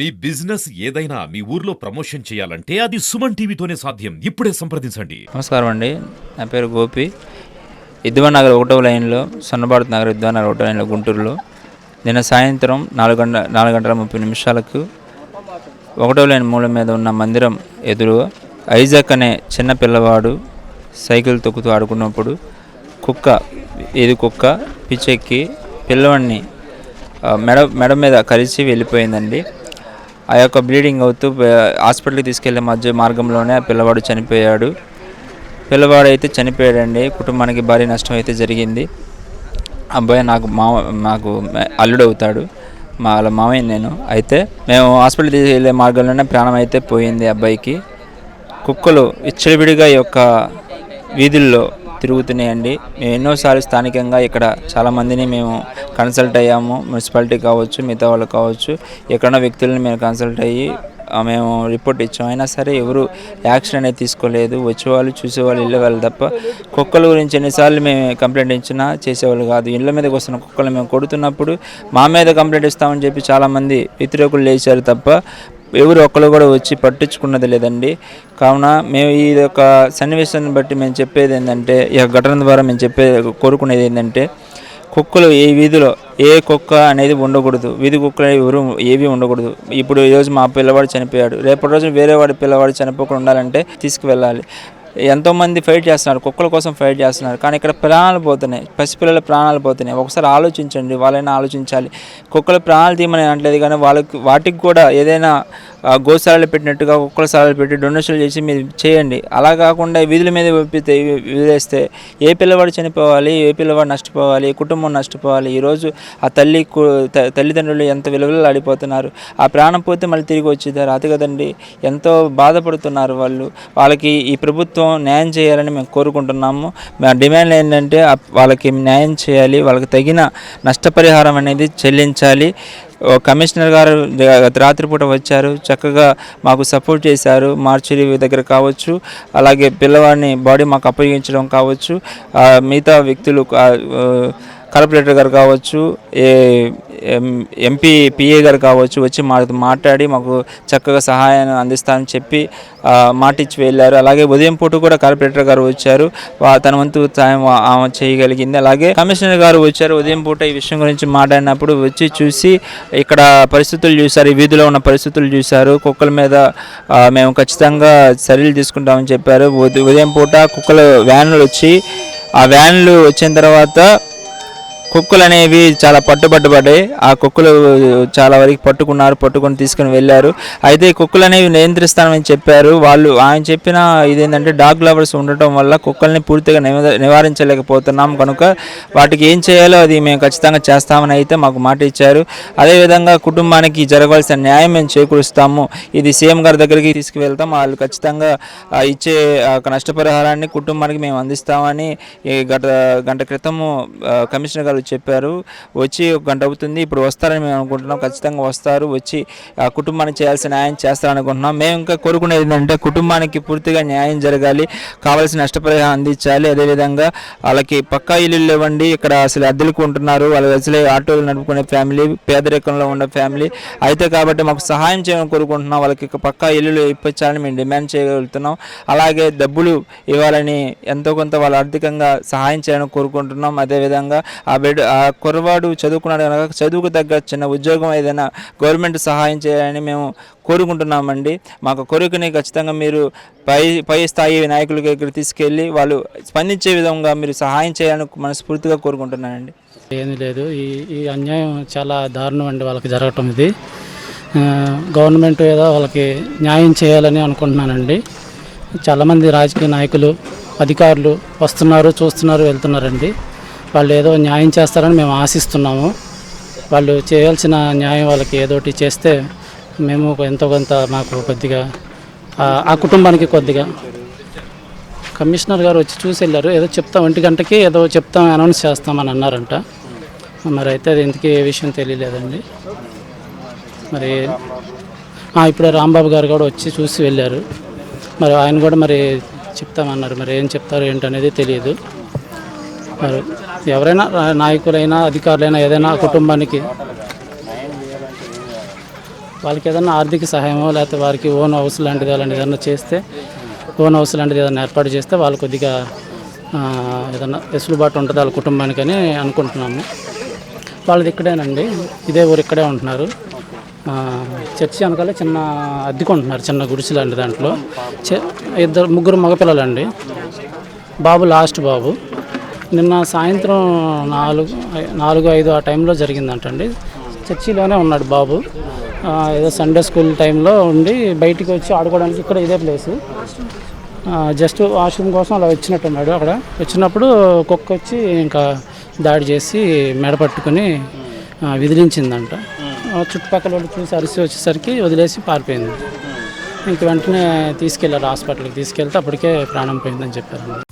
మీ business ఏదైనా మీ ఊర్లో promotion చేయాలంటే అది సుమన్ టీవీతోనే సాధ్యం. ఇప్పుడే సంప్రదించండి. నమస్కారం అండి. నా పేరు గోపి. ఇద్వాన్ నగర్ ఒకటో లైన్లో సన్నభారత్ నగర్ విద్వాన్ నగర్ ఒకటో లైన్లో గుంటూరులో. నిన్న సాయంత్రం నాలుగు గంట నాలుగు గంటల ముప్పై నిమిషాలకు ఒకటో లైన్ మూల మీద ఉన్న మందిరం ఎదురు ఐజాక్ అనే చిన్న పిల్లవాడు సైకిల్ తొక్కుతూ ఆడుకున్నప్పుడు కుక్క ఇది కుక్క? పిచ్చెక్కి పిల్లవాడిని మెడ మెడ మీద కలిసి వెళ్ళిపోయిందండి. ఆ యొక్క బ్లీడింగ్ అవుతూ హాస్పిటల్కి తీసుకెళ్ళే మధ్య మార్గంలోనే ఆ పిల్లవాడు చనిపోయాడు. పిల్లవాడు అయితే చనిపోయాడండి. కుటుంబానికి భారీ నష్టం అయితే జరిగింది. అబ్బాయి నాకు మామ నాకు అల్లుడు అవుతాడు మా వాళ్ళ మామయ్య నేను. అయితే మేము హాస్పిటల్ తీసుకెళ్ళే మార్గంలోనే ప్రాణం అయితే పోయింది అబ్బాయికి. కుక్కలు విచ్చలవిడిగా ఈ యొక్క వీధుల్లో తిరుగుతున్నాయండి. మేము ఎన్నోసార్లు స్థానికంగా ఇక్కడ చాలామందిని మేము కన్సల్ట్ అయ్యాము. మున్సిపాలిటీ కావచ్చు మిగతా వాళ్ళు కావచ్చు. ఎక్కడన్నా వ్యక్తులను మేము కన్సల్ట్ అయ్యి మేము రిపోర్ట్ ఇచ్చాం. అయినా సరే ఎవరు యాక్షన్ అనేది తీసుకోలేదు. వచ్చేవాళ్ళు చూసేవాళ్ళు ఇళ్ళ వాళ్ళు తప్ప కుక్కల గురించి ఎన్నిసార్లు మేము కంప్లైంట్ ఇచ్చినా చేసేవాళ్ళు కాదు. ఇళ్ళ మీదకి వస్తున్న కుక్కలు మేము కొడుతున్నప్పుడు మా మీద కంప్లైంట్ ఇస్తామని చెప్పి చాలామంది వ్యతిరేకులు లేచారు తప్ప ఎవరు ఒక్కరు కూడా వచ్చి పట్టించుకున్నది లేదండి. కావున మేము ఈ యొక్క సన్నివేశాన్ని బట్టి మేము చెప్పేది ఏంటంటే ఈ యొక్క ఘటన ద్వారా మేము చెప్పేది కోరుకునేది ఏంటంటే కుక్కలు ఏ వీధిలో ఏ కుక్క అనేది ఉండకూడదు. వీధి కుక్కలు ఎవరు ఏవి ఉండకూడదు. ఇప్పుడు ఈరోజు మా పిల్లవాడు చనిపోయాడు. రేపటి రోజు వేరే వాడి పిల్లవాడు చనిపోకుండా ఉండాలంటే తీసుకువెళ్ళాలి. ఎంతోమంది ఫైట్ చేస్తున్నారు కుక్కల కోసం ఫైట్ చేస్తున్నారు. కానీ ఇక్కడ ప్రాణాలు పోతున్నాయి పసిపిల్లల ప్రాణాలు పోతున్నాయి. ఒకసారి ఆలోచించండి వాళ్ళైనా ఆలోచించాలి. కుక్కల ప్రాణాలు తీయమని అనట్లేదు కానీ వాళ్ళకి వాటికి కూడా ఏదైనా గోశాలలు పెట్టినట్టుగా కుక్కల శాలలు పెట్టి డొనేషన్లు చేసి మీరు చేయండి. అలా కాకుండా వీధుల మీద పంపితే వదిలేస్తే ఏ పిల్లవాడు చనిపోవాలి ఏ పిల్లవాడు నష్టపోవాలి కుటుంబం నష్టపోవాలి ఈరోజు ఆ తల్లి త- తల్లిదండ్రులు ఎంత విలువలు ఆడిపోతున్నారు ఆ ప్రాణం పోతే మళ్ళీ తిరిగి వచ్చేదారు. అది కదండి ఎంతో బాధపడుతున్నారు వాళ్ళు. వాళ్ళకి ఈ ప్రభుత్వం న్యాయం చేయాలని మేము కోరుకుంటున్నాము. మా డిమాండ్ ఏంటంటే వాళ్ళకి న్యాయం చేయాలి వాళ్ళకి తగిన నష్టపరిహారం అనేది చెల్లించాలి. కమిషనర్ గారు రాత్రిపూట వచ్చారు. చక్కగా మాకు సపోర్ట్ చేశారు. మార్చురీ దగ్గర కావచ్చు అలాగే పిల్లవాడిని బాడీ మాకు అప్పగించడం కావచ్చు. మిగతా వ్యక్తులు కార్పొరేటర్ గారు కావచ్చు ఏ ఎం- ఎంపీ పిఏ గారు కావచ్చు వచ్చి మా మాట్లాడి మాకు చక్కగా సహాయాన్ని అందిస్తానని చెప్పి మాటిచ్చి వెళ్ళారు. అలాగే ఉదయం పూట కూడా కార్పొరేటర్ గారు వచ్చారు. తన వంతు సాయం ఆమె చేయగలిగింది. అలాగే కమిషనర్ గారు వచ్చారు. ఉదయం పూట ఈ విషయం గురించి మాట్లాడినప్పుడు వచ్చి చూసి ఇక్కడ పరిస్థితులు చూశారు. ఈ వీధిలో ఉన్న పరిస్థితులు చూశారు. కుక్కల మీద మేము ఖచ్చితంగా చర్యలు తీసుకుంటామని చెప్పారు. ఉదయం పూట కుక్కల వ్యాన్లు వచ్చి ఆ వ్యాన్లు వచ్చిన తర్వాత కుక్కలు అనేవి చాలా పట్టుబడ్డబడ్డాయి ఆ కుక్కలు చాలా వరకు పట్టుకున్నారు పట్టుకొని తీసుకుని వెళ్ళారు. అయితే ఈ కుక్కలు అనేవి నియంత్రిస్తామని చెప్పారు. వాళ్ళు ఆయన చెప్పిన ఇదేంటంటే డాగ్ లవర్స్ ఉండటం వల్ల కుక్కల్ని పూర్తిగా నివ- నివారించలేకపోతున్నాం. కనుక వాటికి ఏం చేయాలో అది మేము ఖచ్చితంగా చేస్తామని అయితే మాకు మాట ఇచ్చారు. అదేవిధంగా కుటుంబానికి జరగవలసిన న్యాయం మేము చేకూరుస్తాము. ఇది సీఎం గారి దగ్గరికి తీసుకువెళ్తాం. వాళ్ళు ఖచ్చితంగా ఇచ్చే నష్టపరిహారాన్ని కుటుంబానికి మేము అందిస్తామని గత గంట క్రితము కమిషనర్ గారు చెప్పారు వచ్చి ఒక గంట అవుతుంది ఇప్పుడు వస్తారని మేము అనుకుంటున్నాం ఖచ్చితంగా వస్తారు వచ్చి ఆ కుటుంబానికి చేయాల్సిన న్యాయం చేస్తారనుకుంటున్నాం. మేము ఇంకా కోరుకునేది ఏంటంటే కుటుంబానికి పూర్తిగా న్యాయం జరగాలి కావాల్సిన నష్టపరిహారం అందించాలి. అదేవిధంగా వాళ్ళకి పక్కా ఇల్లు ఇవ్వండి ఇక్కడ అసలు అద్దెలకు ఉంటున్నారు వాళ్ళు అసలు ఆటోలు నడుపుకునే ఫ్యామిలీ పేదరికంలో ఉన్న ఫ్యామిలీ. అయితే కాబట్టి మాకు సహాయం చేయాలని కోరుకుంటున్నాం వాళ్ళకి పక్కా ఇల్లులు ఇప్పించాలని మేము డిమాండ్ చేయగలుగుతున్నాం. అలాగే డబ్బులు ఇవ్వాలని ఎంతో కొంత వాళ్ళు ఆర్థికంగా సహాయం చేయాలని కోరుకుంటున్నాం. అదేవిధంగా ఆ బెడ్ ఆ కుర్రవాడు చదువుకున్నాడు కనుక చదువుకు తగ్గ చిన్న ఉద్యోగం ఏదైనా గవర్నమెంట్ సహాయం చేయాలని మేము కోరుకుంటున్నామండి. మాకు కోరికని ఖచ్చితంగా మీరు పై పై స్థాయి నాయకుల దగ్గర తీసుకెళ్ళి వాళ్ళు స్పందించే విధంగా మీరు సహాయం చేయాలని మనస్ఫూర్తిగా కోరుకుంటున్నానండి. ఏమీ లేదు. ఈ ఈ అన్యాయం చాలా దారుణం అండి వాళ్ళకి జరగటం ఇది. గవర్నమెంట్ ఏదో వాళ్ళకి న్యాయం చేయాలని అనుకుంటున్నానండి. చాలామంది రాజకీయ నాయకులు అధికారులు వస్తున్నారు చూస్తున్నారు వెళ్తున్నారండి. వాళ్ళు ఏదో న్యాయం చేస్తారని మేము ఆశిస్తున్నాము. వాళ్ళు చేయాల్సిన న్యాయం వాళ్ళకి ఏదోటి చేస్తే మేము ఎంతో కొంత మాకు కొద్దిగా ఆ- కుటుంబానికి కొద్దిగా. కమిషనర్ గారు వచ్చి చూసి వెళ్ళారు. ఏదో చెప్తాం ఒంటి గంటకి ఏదో చెప్తాం అనౌన్స్ చేస్తామని అన్నారంట. మరి అయితే అది ఎందుకు ఏ విషయం తెలియలేదండి. మరి ఇప్పుడు ఇప్పుడే రాంబాబు గారు కూడా వచ్చి చూసి వెళ్ళారు. మరి ఆయన కూడా మరి చెప్తామన్నారు. మరి ఏం చెప్తారు ఏంటనేది తెలియదు. మరి ఎవరైనా నాయకులైనా అధికారులైనా ఏదైనా కుటుంబానికి వాళ్ళకి ఏదైనా ఆర్థిక సహాయమో లేకపోతే వారికి ఓన్ హౌస్ లాంటిది అలాంటిది ఏదైనా చేస్తే ఓన్ హౌస్ లాంటిది ఏదైనా ఏర్పాటు చేస్తే వాళ్ళు కొద్దిగా ఏదైనా వెసులుబాటు ఉంటుంది వాళ్ళ కుటుంబానికి అని అనుకుంటున్నాము. వాళ్ళది ఇక్కడేనండి. ఇదే ఊరు ఇక్కడే ఉంటున్నారు. చర్చి అనకాల చిన్న అద్దెకుంటున్నారు చిన్న గుడిసి లాంటి దాంట్లో. ఇద్దరు ముగ్గురు మగపిల్లలండి. బాబు లాస్ట్ బాబు. నిన్న సాయంత్రం నాలుగు నాలుగు ఐదు ఆ టైంలో జరిగిందంటండి. చర్చిలోనే ఉన్నాడు బాబు. ఏదో సండే స్కూల్ టైంలో ఉండి బయటికి వచ్చి ఆడుకోవడానికి ఇక్కడ ఇదే ప్లేసు. జస్ట్ వాష్రూమ్ కోసం అలా వచ్చినట్టున్నాడు అక్కడ. వచ్చినప్పుడు కుక్క వచ్చి ఇంకా దాడి చేసి మెడ పట్టుకుని విదిలించిందంట. చుట్టుపక్కల వాళ్ళు చూసి అరిసి వచ్చేసరికి వదిలేసి పారిపోయింది. ఇంక వెంటనే తీసుకెళ్ళారు హాస్పిటల్కి. తీసుకెళ్తే అప్పటికే ప్రాణం పోయిందని చెప్పారు.